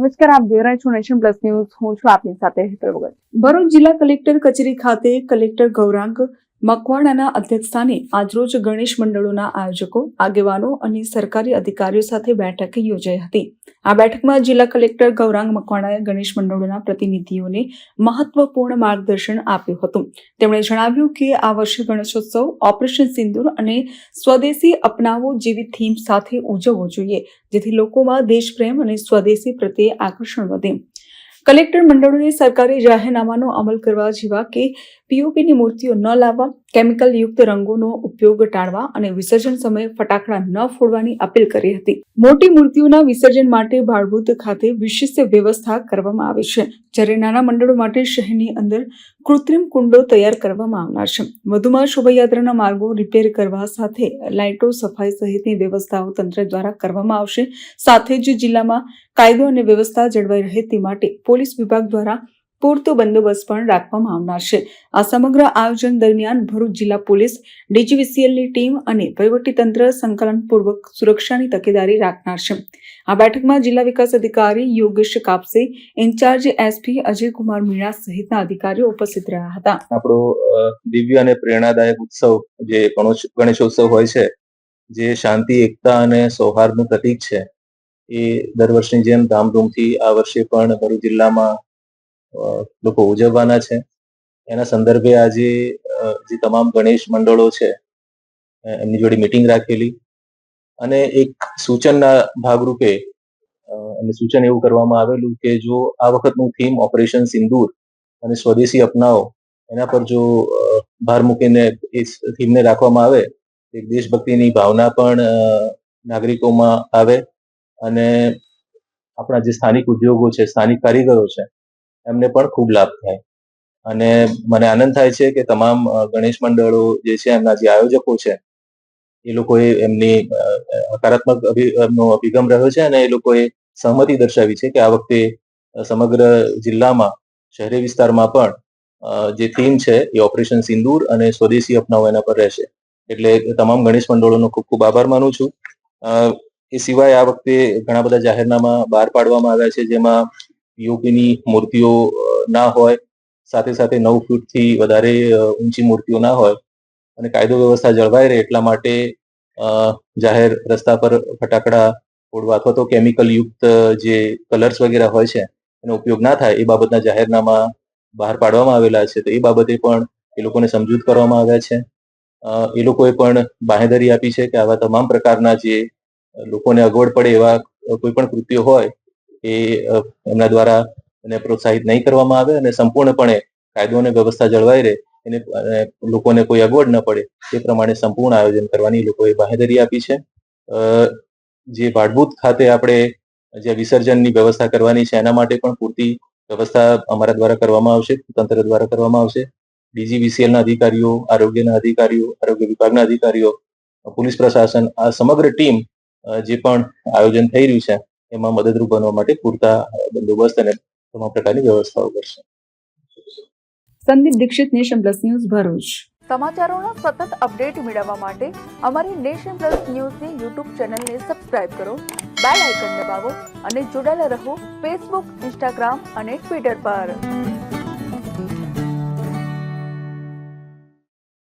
નમસ્કાર, આપ જોઈ રહ્યા છો નેશન પ્લસ ન્યૂઝ. હું છું આપની સાથે હેતલ વગર ભરૂચ જિલ્લા કલેક્ટર કચેરી ખાતે કલેક્ટર ગૌરાંગ મકવાણાના અધ્યક્ષસ્થાને આજરોજ ગણેશ મંડળોના આયોજકો, આગેવાનો અને સરકારી અધિકારીઓ સાથે બેઠક યોજાઈ હતી. આ બેઠકમાં જિલ્લા કલેક્ટર ગૌરાંગ મકવાણાએ ગણેશ મંડળોના પ્રતિનિધિઓને મહત્વપૂર્ણ માર્ગદર્શન આપ્યું હતું. તેમણે જણાવ્યું કે આ વર્ષે ગણેશોત્સવ, ઓપરેશન સિંદુર અને સ્વદેશી અપનાવો જેવી થીમ સાથે ઉજવવો જોઈએ, જેથી લોકોમાં દેશપ્રેમ અને સ્વદેશી પ્રત્યે આકર્ષણ વધે. કલેક્ટર મંડળોને સરકારી જાહેરનામાનો અમલ કરવા જેવા કે પીઓપીની મૂર્તિઓ ન લાવવા કેમિકલ યુક્ત રંગોનો ઉપયોગ ટાળવા અને વિસર્જન સમયે ફટાકડા ન ફોડવાની અપીલ કરી હતી. મોટી મૂર્તિઓના વિસર્જન માટે ભાડભૂત ખાતે વિશિષ્ટ વ્યવસ્થા કરવામાં આવી છે, જ્યારે નાના મંડળો માટે શહેરની અંદર કૃત્રિમ કુંડો તૈયાર કરવામાં આવનાર છે. વધુમાં શોભાયાત્રાના માર્ગો રિપેર કરવા સાથે લાઇટો સફાઈ સહિતની વ્યવસ્થાઓ તંત્ર દ્વારા કરવામાં આવશે. સાથે જ જિલ્લામાં કાયદો અને વ્યવસ્થા જળવાઈ રહે તે માટે પોલીસ વિભાગ દ્વારા પૂરતો બંદોબસ્ત પણ રાખવામાં આવનાર છે. આ સમગ્ર આયોજન દરમિયાન ભરૂચ જિલ્લા પોલીસ, ડીજીવીસીએલની ટીમ અને વહીવટીતંત્ર સંકલનપૂર્વક સુરક્ષાની તકેદારી રાખનાર છે. આ બેઠકમાં જિલ્લા વિકાસ અધિકારી યોગેશ કાપસે, ઇન્ચાર્જ એસપી અજયકુમાર મીણા સહિતના અધિકારીઓ ઉપસ્થિત રહ્યા હતા. આપણો દિવ્ય અને પ્રેરણાદાયક ઉત્સવ જે ગણોશ- ગણેશોત્સવ હોય છે, જે શાંતિ, એકતા અને સૌહાર્દનું પ્રતીક છે, એ દર વર્ષની જેમ ધામધૂમથી આ વર્ષે પણ ભરૂચ જિલ્લામાં લોકો ઉજવવાના છે. એના સંદર્ભે આજે જે તમામ ગણેશ મંડળો છે એમની જોડે મિટિંગ રાખેલી. અને એક સૂચનના ભાગરૂપે એમને સૂચન એવું કરવામાં આવેલું કે જો આ વખતનું થીમ ઓપરેશન સિંદૂર અને સ્વદેશી અપનાવો, એના પર જો ભાર મૂકીને એ થીમને રાખવામાં આવે એક દેશભક્તિની ભાવના પણ નાગરિકોમાં આવે. અને આપણા જે સ્થાનિક ઉદ્યોગો છે, સ્થાનિક કારીગરો છે એમને પણ ખૂબ લાભ થાય. અને મને આનંદ થાય છે કે તમામ ગણેશ મંડળો જે છે, એમના જે આયોજકો છે, એ લોકોએ એમની હકારાત્મક એમનો અભિગમ રહ્યો છે અને એ લોકોએ સહમતિ દર્શાવી છે કે આ વખતે સમગ્ર જિલ્લામાં, શહેરી વિસ્તારમાં પણ જે થીમ છે એ ઓપરેશન સિંદૂર અને સ્વદેશી અપનાવો એના પર રહેશે. એટલે તમામ ગણેશ મંડળોનો ખૂબ ખૂબ આભાર માનું છું. એ સિવાય આ વખતે ઘણા બધા જાહેરનામા બહાર પાડવામાં આવ્યા છે, જેમાં પીઓપીની મૂર્તિઓ ના હોય, સાથે સાથે નવ ફૂટથી વધારે ઊંચી મૂર્તિઓ ના હોય અને કાયદો વ્યવસ્થા જળવાઈ રહે એટલા માટે જાહેર રસ્તા પર ફટાકડા ફોડવા અથવા તો કેમિકલ યુક્ત જે કલર્સ વગેરે હોય છે, એનો ઉપયોગ ના થાય એ બાબતના જાહેરનામા બહાર પાડવામાં આવેલા છે, તો એ બાબતે પણ એ લોકોને સમજૂત કરવામાં આવ્યા છે. એ લોકોએ પણ બાંહેધરી આપી છે કે આવા તમામ પ્રકારના જે લોકોને અગવડ પડે એવા કોઈ પણ કૃત્યો હોય એ એમના દ્વારા એને પ્રોત્સાહિત નહીં કરવામાં આવે અને સંપૂર્ણપણે કાયદો અને વ્યવસ્થા જળવાઈ રહે, એને લોકોને કોઈ અગવડ ન પડે તે પ્રમાણે સંપૂર્ણ આયોજન કરવાની લોકોએ બાહેધરી આપી છે. જે ભાડભૂત ખાતે આપણે જે વિસર્જનની વ્યવસ્થા કરવાની છે, એના માટે પણ પૂરતી વ્યવસ્થા અમારા દ્વારા કરવામાં આવશે, તંત્ર દ્વારા કરવામાં આવશે. DGVCL ના અધિકારીઓ, આરોગ્યના અધિકારીઓ, આરોગ્ય વિભાગના અધિકારીઓ, પોલીસ પ્રશાસન, આ સમગ્ર ટીમ જે પણ આયોજન થઈ રહ્યું છે એમાં મદદરૂપ બનવા માટે પૂરતા બંદોબસ્ત અને તમામ પ્રકારની વ્યવસ્થાઓ કરશે. Sandeep Dixit nation plus news Bharuch. સમાચારોનો સતત અપડેટ મેળવવા માટે અમારી નેશન પ્લસ ન્યૂઝની યુટ્યુબ ચેનલને સબસ્ક્રાઇબ કરો બેલ આઇકન દબાવો અને જોડાયેલા રહો ફેસબુક ઇન્સ્ટાગ્રામ અને ટ્વિટર પર.